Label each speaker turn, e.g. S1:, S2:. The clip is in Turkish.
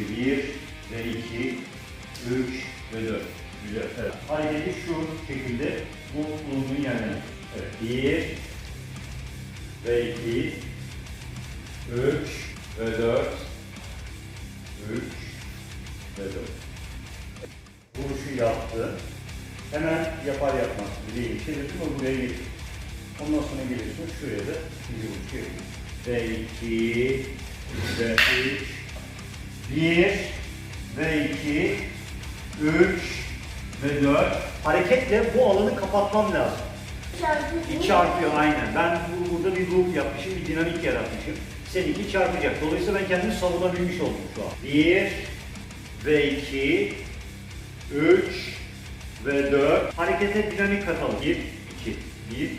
S1: 1 ve 2, 3 ve 4. Güzel. Evet. Hareketi şu şekilde bu bulunduğun yerden. Evet. 1 ve 2, 3 ve 4, 3 ve 4. Vuruşu yaptı. Hemen yapar yapmaz bileği çevirdim ve buraya getir. Ondan sonra geliyorsun şuraya da ikinci. Ve 2 ve 3 1 ve 2 3 ve 4 Hareketle bu alanı kapatmam lazım. Bir çarpıyor aynen. Ben bu- burada bir loop yapmışım, bir dinamik yaratmışım. Seninki çarpacak. Dolayısıyla ben kendimi savunabilmiş oldum şu an. 1 ve 2 3 ve 4 Harekete dinamik katalım. 1 2 1